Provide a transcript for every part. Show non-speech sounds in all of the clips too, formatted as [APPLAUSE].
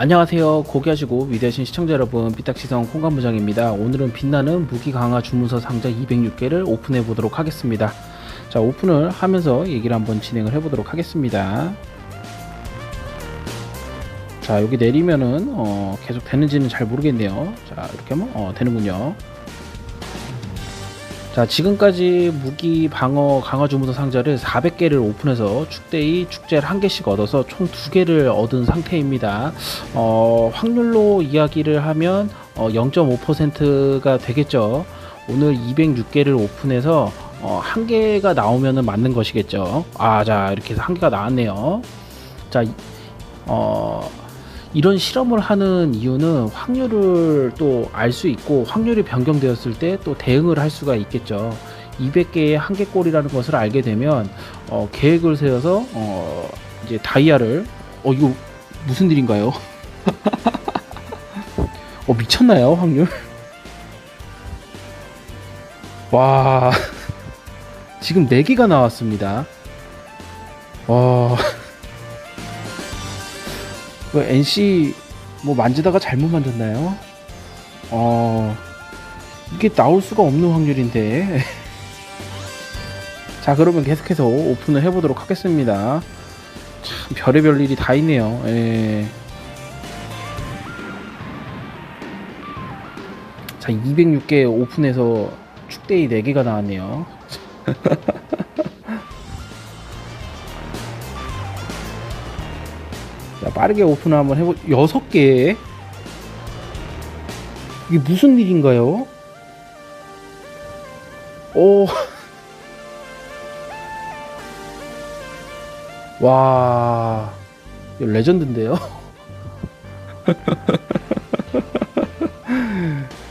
안녕하세요. 고귀하시고 위대하신 시청자 여러분, 삐딱시성 콩간부장입니다. 오늘은 빛나는 무기 강화 주문서 상자 206개를 오픈해 보도록 하겠습니다. 자, 오픈을 하면서 얘기를 한번 진행을 해 보도록 하겠습니다. 자, 여기 내리면은 어, 계속 되는지는 잘 모르겠네요. 자, 이렇게 하면 어, 되는군요. 자, 지금까지 무기 방어 강화 주문서 상자를 400개를 오픈해서 축대이 축제를 한 개씩 얻어서 총 2개를 얻은 상태입니다. 어, 확률로 이야기를 하면 어, 0.5%가 되겠죠. 오늘 206개를 오픈해서 어, 한 개가 나오면은 맞는 것이겠죠. 아, 자, 이렇게 해서 한 개가 나왔네요. 자, 이- 어, 이런 실험을 하는 이유는 확률을 또 알 수 있고 확률이 변경되었을 때 또 대응을 할 수가 있겠죠. 200개의 한개꼴이라는 것을 알게 되면 어, 계획을 세워서 어, 이제 다이아를 어 이거 무슨 일인가요? [LAUGHS] 어 미쳤나요 확률? [LAUGHS] 와 [LAUGHS] 지금 4개가 나왔습니다. 와 그 NC 뭐 만지다가 잘못 만졌나요? 어 이게 나올 수가 없는 확률인데 [LAUGHS] 자 그러면 계속해서 오픈을 해보도록 하겠습니다 참 별의별 일이 다 있네요 예. 자 206개 오픈해서 축대이 4개가 나왔네요 [LAUGHS] 자 빠르게 오픈을 한번 해보 6개 이게 무슨 일인가요? 오. [LAUGHS] 와. 레전드인데요? [LAUGHS]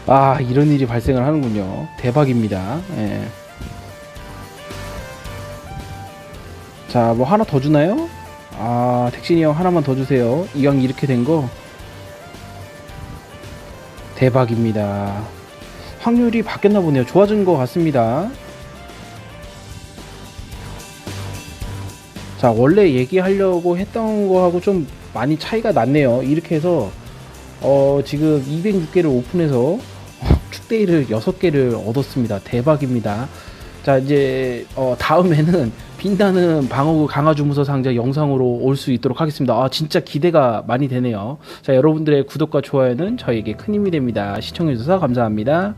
아, 이런 일이 발생을 하는군요. 대박입니다. 예. 자, 뭐 하나 더 주나요? 아, 택신이 형 하나만 더 주세요. 이왕 이렇게 된 거. 대박입니다. 확률이 바뀌었나 보네요. 좋아진 것 같습니다. 자, 원래 얘기하려고 했던 거하고 좀 많이 차이가 났네요. 이렇게 해서, 어, 지금 206개를 오픈해서 [LAUGHS] 축대일을 6개를 얻었습니다. 대박입니다. 자, 이제, 어, 다음에는 빛나는 방어구 강화 주무서 상자 영상으로 올 수 있도록 하겠습니다. 아, 진짜 기대가 많이 되네요. 자, 여러분들의 구독과 좋아요는 저에게 큰 힘이 됩니다. 시청해주셔서 감사합니다.